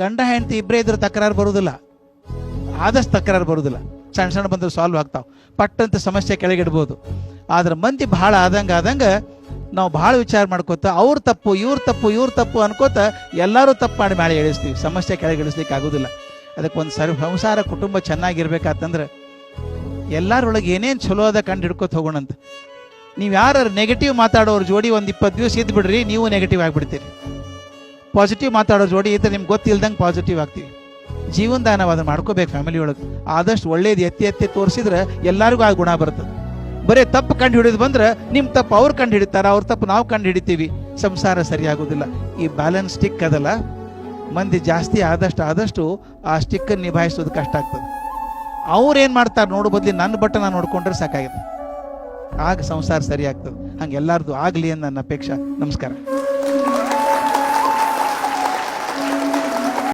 ಗಂಡ ಹೆಂಡತಿ ಇಬ್ಬರೇ ಇದ್ರೆ ತಕರಾರು ಬರುವುದಿಲ್ಲ. ಆದಷ್ಟು ತಕರಾರು ಬರುವುದಿಲ್ಲ. ಸಣ್ಣ ಸಣ್ಣ ಬಂದ್ರೆ ಸಾಲ್ವ್ ಆಗ್ತಾವೆ. ಪಟ್ಟಂತ ಸಮಸ್ಯೆ ಕೆಳಗಿಡ್ಬೋದು. ಆದ್ರೆ ಮಂದಿ ಭಾಳ ಆದಂಗೆ ಆದಂಗೆ ನಾವು ಭಾಳ ವಿಚಾರ ಮಾಡ್ಕೋತ, ಅವ್ರ ತಪ್ಪು, ಇವ್ರ ತಪ್ಪು ಇವ್ರ ತಪ್ಪು ಅನ್ಕೋತ ಎಲ್ಲರೂ ತಪ್ಪು ಮಾಡಿ ಮಾಡಿ ಇಳಿಸ್ತೀವಿ ಸಮಸ್ಯೆ ಕೆಳಗಿಳಿಸ್ಲಿಕ್ಕೆ ಆಗೋದಿಲ್ಲ. ಅದಕ್ಕೆ ಒಂದು ಸರ್ ಸಂಸಾರ, ಕುಟುಂಬ ಚೆನ್ನಾಗಿರ್ಬೇಕಾತಂದ್ರೆ ಎಲ್ಲರೊಳಗೆ ಏನೇನು ಚಲೋ ಅದ ಕಂಡು ಹಿಡ್ಕೋತ ಹೋಗೋಣಂತ. ನೀವು ಯಾರು ನೆಗೆಟಿವ್ ಮಾತಾಡೋರು ಜೋಡಿ ಒಂದು ಇಪ್ಪತ್ತು ದಿವಸ ಇದ್ಬಿಡ್ರಿ, ನೀವು ನೆಗೆಟಿವ್ ಆಗಿಬಿಡ್ತೀರಿ. ಪಾಸಿಟಿವ್ ಮಾತಾಡೋ ಜೋಡಿ ಥರ ನಿಮ್ಗೆ ಗೊತ್ತಿಲ್ದಂಗೆ ಪಾಸಿಟಿವ್ ಆಗ್ತೀವಿ. ಜೀವನದಾನ ನಾವು ಅದನ್ನ ಮಾಡ್ಕೋಬೇಕು ಫ್ಯಾಮಿಲಿ ಒಳಗೆ. ಆದಷ್ಟು ಒಳ್ಳೇದು ಎತ್ತಿ ಎತ್ತಿ ತೋರಿಸಿದ್ರೆ ಎಲ್ಲರಿಗೂ ಆ ಗುಣ ಬರ್ತದೆ. ಬರೀ ತಪ್ಪು ಕಂಡು ಹಿಡಿದು ಬಂದ್ರೆ ನಿಮ್ಮ ತಪ್ಪು ಅವ್ರು ಕಂಡು ಹಿಡಿತಾರೆ, ಅವ್ರ ತಪ್ಪು ನಾವು ಕಂಡು ಹಿಡಿತೀವಿ. ಸಂಸಾರ ಸರಿಯಾಗೋದಿಲ್ಲ ಈ ಬ್ಯಾಲೆನ್ಸ್ ಸ್ಟಿಕ್ ಅದಲ್ಲ, ಮಂದಿ ಜಾಸ್ತಿ ಆದಷ್ಟು ಆದಷ್ಟು ಆ ಸ್ಟಿಕ್ಕನ್ನು ನಿಭಾಯಿಸೋದು ಕಷ್ಟ ಆಗ್ತದೆ. ಅವ್ರೇನು ಮಾಡ್ತಾರೆ ನೋಡೋ ಬದಲಿ ನನ್ನ ಬಟ್ಟೆ ನಾನು ನೋಡ್ಕೊಂಡ್ರೆ ಸಾಕಾಗಿದೆ ಆಗ ಸಂಸಾರ ಸರಿ ಆಗ್ತದೆ. ಹಂಗೆ ಎಲ್ಲಾರ್ದು ಆಗಲಿ ಅಂತ ನನ್ನ ಅಪೇಕ್ಷೆ. ನಮಸ್ಕಾರ.